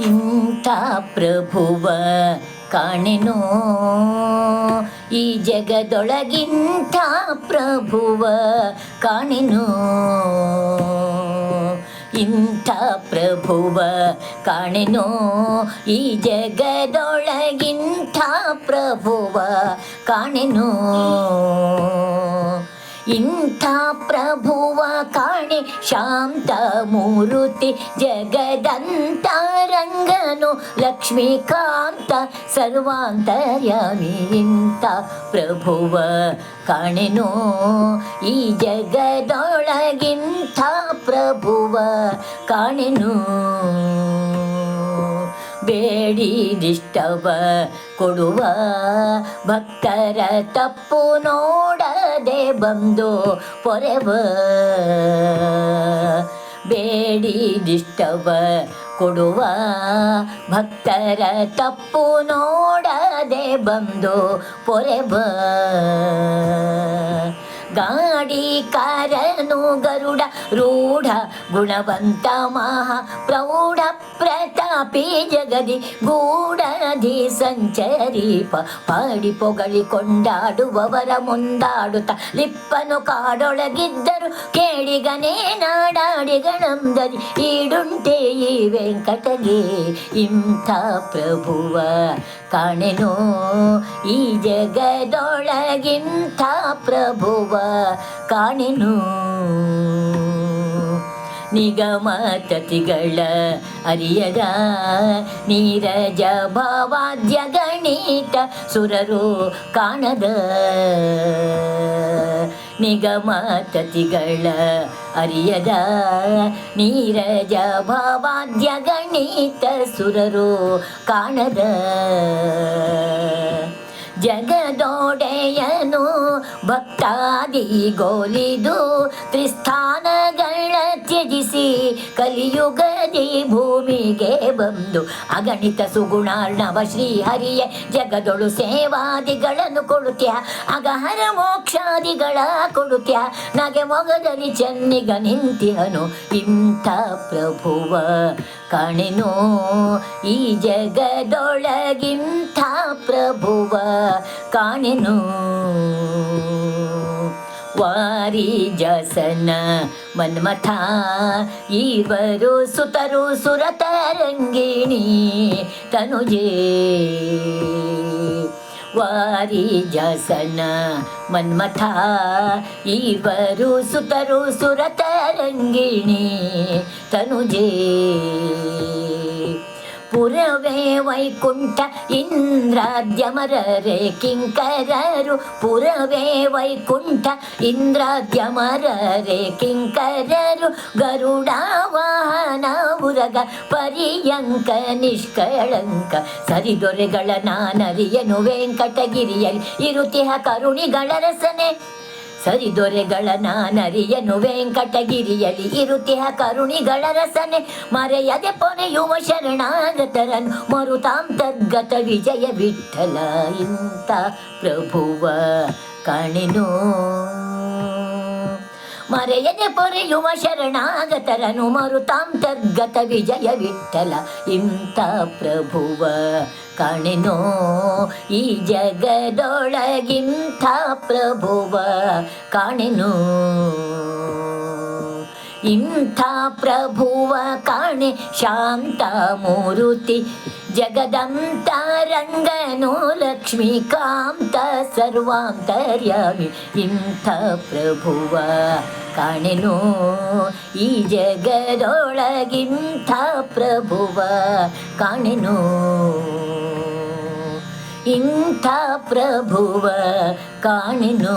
ಇಂಥ ಪ್ರಭುವ ಕಾಣೆನೋ? ಈ ಜಗದೊಳಗಿಂಥ ಪ್ರಭುವ ಕಾಣೆನೋ? ಇಂಥ ಪ್ರಭುವ ಕಾಣೆನೋ? ಈ ಜಗದೊಳಗಿಂಥ ಪ್ರಭುವ ಕಾಣೆನೋ? ಇಂಥ ಪ್ರಭುವ ಶಾಂತ ಮೂರುತಿ ಜಗದಂತರಂಗನು ಲಕ್ಷ್ಮೀಕಾಂತ ಸರ್ವಾಂತರ್ಯಾಮಿ ಇಂಥ ಪ್ರಭುವ ಕಾಣೆನೋ ಈ ಜಗದೊಳಗಿಂಥ ಪ್ರಭುವ ಕಾಣೆನು. ಬೇಡಿದಿಷ್ಟವ ಕೊಡುವ ಭಕ್ತರ ತಪ್ಪು ನೋಡದೆ ಬಂದು ಪೊರೆವ. ಬೇಡಿದಿಷ್ಟವ ಕೊಡುವ ಭಕ್ತರ ತಪ್ಪು ನೋಡದೆ ಬಂದು ಪೊರೆವ. ಗಾಡಿಕಾರನು ಗರುಡ ರೂಢ ಗುಣವಂತ ಮಹಾ ಪ್ರೌಢ ಪ್ರತಾಪಿ ಜಗದಿ ಗೂಢಧಿ ಸಂಚರೀಪ ಪಾಡಿ ಪೊಗಳಿ ಕೊಂಡಾಡುವವರ ಮುಂದಾಡುತ್ತ ಲಿಪ್ಪನು ಕಾಡೊಳಗಿದ್ದರು ಕೇಳಿಗನೇ ನಾಡಾಡಿಗಳಂದರಿ ಈಡುಂಟೆ ಈ ವೆಂಕಟಗೆ ಇಂಥ ಪ್ರಭುವ ಕಾಣೆನೋ ಈ ಜಗದೊಳಗಿಂಥ ಪ್ರಭುವ ಕಾಣೆನು ನಿಗಮತತಿಗಳ ಅರಿಯದ ನೀರಜ ಭಾವಾದ್ಯ ಗಣಿತ ಸುರರು ಕಾಣದ ನಿಗಮತತಿಗಳ ಅರಿಯದ ನೀರಜ ಭಾವಾದ್ಯ ಗಣಿತ ಸುರರು ಕಾಣದ ಜಗದೋಡೆಯನು ಭಕ್ತಾದಿ ಗೋಲಿದು ತ್ರಿಸ್ಥಾನಗಳ ತ್ಯಜಿಸಿ ಕಲಿಯುಗದಿ ಭೂಮಿಗೆ ಬಂದು ಅಗಣಿತ ಸುಗುಣಾರ್ಣವ ಶ್ರೀಹರಿಯ ಜಗದೊಳು ಸೇವಾದಿಗಳನ್ನು ಕೊಡುತ್ಯ, ಅಗಹರ ಮೋಕ್ಷಾದಿಗಳ ಕೊಡುತ್ಯ. ನಗೆ ಮೊಗದಲ್ಲಿ ಚೆನ್ನಿಗ ನಿಂತಿಹನು ಇಂಥ ಪ್ರಭುವ ಕಾಣೆನೋ, ಈ ಜಗದೊಳಗಿಂಥ ಪ್ರಭುವ ಕಾಣೆನು. ವಾರಿ ಜಸನ ಮನ್ಮಥ ಇವರು ಸುತರು ಸುರತರಂಗಿಣಿ ತನುಜೇ. ವಾರಿ ಜಸನ ಮನ್ಮಥ ಇವರು ಸುತರು ಸುರತರಂಗಿಣಿ ತನುಜೇ. ಪುರವೇ ವೈಕುಂಠ ಇಂದ್ರಾದ್ಯಮರರೆ ಕಿಂಕರರು ಪುರವೇ ವೈಕುಂಠ ಇಂದ್ರಾದ್ಯಮರರೆ ಕಿಂಕರರು ಗರುಡ ವಾಹನ ಉರಗ ಪರ್ಯಂಕ ನಿಷ್ಕಳಂಕ ಸರಿದೊರೆಗಳ ನಾನರಿಯನು ವೆಂಕಟಗಿರಿಯಲ್ಲಿ ಇರುತಿಹ ಕರುಣಿಗಳ ರಸನೆ ಸರಿದೊರೆಗಳ ನಾನರಿಯನು ವೆಂಕಟಗಿರಿಯಲ್ಲಿ ಇರುತಿಹ ಕರುಣಿಗಳ ರಸನೆ. ಮರೆಯದೆ ಪೊನೆಯುವ ಶರಣಾಗತರನು. ಮರುತಾಂತರ್ಗತ ವಿಜಯ ವಿಠಲ ಇಂತ ಪ್ರಭುವ ಕಾಣೆನೋ. ಮರೆಯದೆ ಪೊರೆಯುವ ಶರಣಾಗತರನು ಮರುತಾಂತರ್ಗತ ವಿಜಯ ವಿಠಲ ಇಂಥ ಪ್ರಭುವ ಕಾಣೆನೋ, ಈ ಜಗದೊಳಗಿಂಥ ಪ್ರಭುವ ಕಾಣೆನೋ. ಇಂಥ ಪ್ರಭುವ ಕಾಣೆ ಶಾಂತ ಮೂರುತಿ ಜಗದಂತರಂಗನು ಲಕ್ಷ್ಮೀಕಾಂತ ಸರ್ವಾಂತರ್ಯಾಮಿ ಇಂಥ ಪ್ರಭುವ ಕಾಣೆನು. ಈ ಜಗದೊಳಗಿಂಥ ಪ್ರಭುವ ಕಾಣೆನು. ಇಂಥ ಪ್ರಭುವ ಕಾಣೆನು.